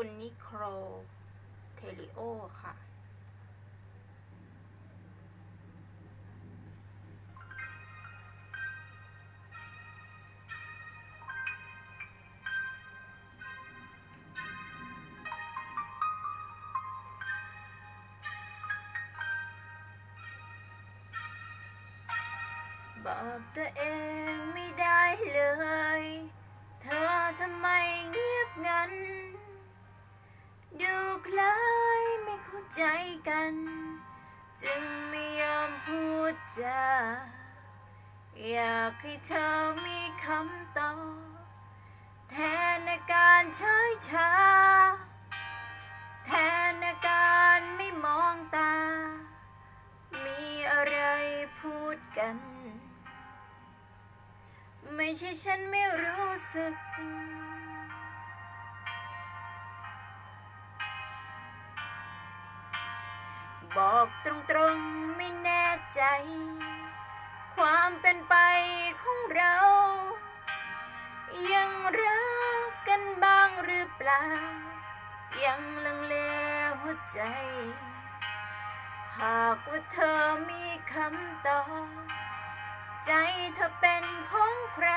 คุณนิโครเทลิโอค่ะ บอกตัวเองไม่ได้เลย เธอทำไม คล้ายไม่เข้าใจกัน จึงไม่ยอมพูดจาอยากให้เธอมีคำตอบแทนอาการเฉยชา แทนอาการไม่มองตา มีอะไรพูดกัน ไม่ใช่ฉันไม่รู้สึก บอกตรงๆไม่แน่ใจ ความเป็นไปของเรา ยังรักกันบ้างหรือเปล่า ยังลังเลหัวใจ หากว่าเธอมีคำตอบใจเธอเป็นของใคร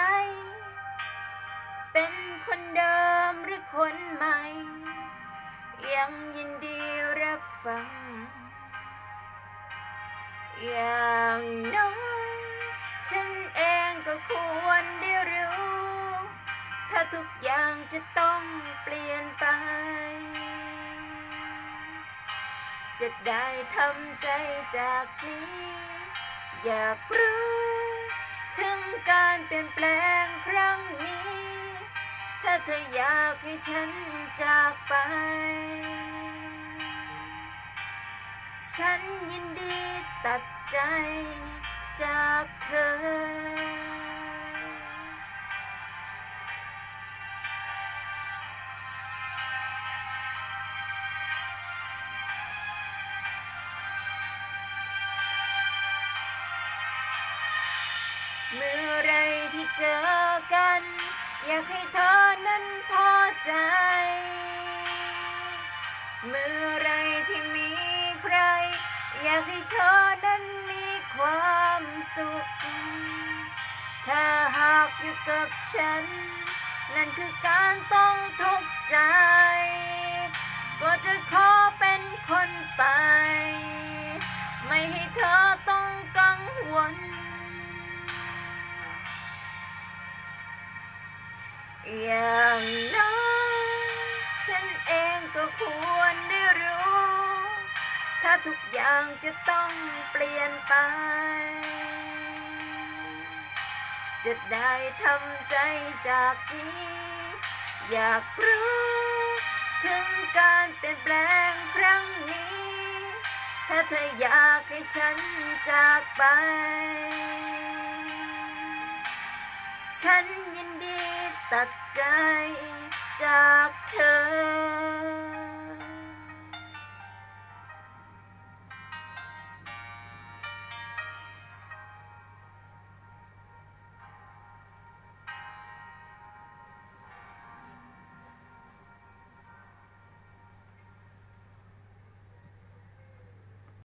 เป็นคนเดิมหรือคนใหม่ ยังยินดีรับฟัง อย่างน้อยฉันเองก็ควรได้รู้ ถ้าทุกอย่างจะต้องเปลี่ยนไป จะได้ทำใจจากนี้ อยากรู้ ถึงการเปลี่ยนแปลงครั้งนี้ ถ้าเธออยากให้ฉันจากไป ฉันยินดีตัดใจจากเธอเมื่อไรที่เจอกัน อยากให้เธอนั้นพอใจ เมื่อ อยากให้เธอนั้นมีความสุข ถ้าหากอยู่กับฉัน นั่นคือการต้องทุกข์ใจ ก็จะขอเป็นคนไป ไม่ให้เธอต้องกังวล อย่างน้อยฉันเองก็ควร ทุกอย่างจะต้องเปลี่ยนไป จะได้ทำใจจากนี้ อยากรู้ถึงการเปลี่ยนแปลงครั้งนี้ ถ้าเธออยากให้ฉันจากไป ฉันยินดีตัดใจ